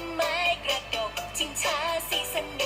นไม้กระดกชิงช้าสีสัน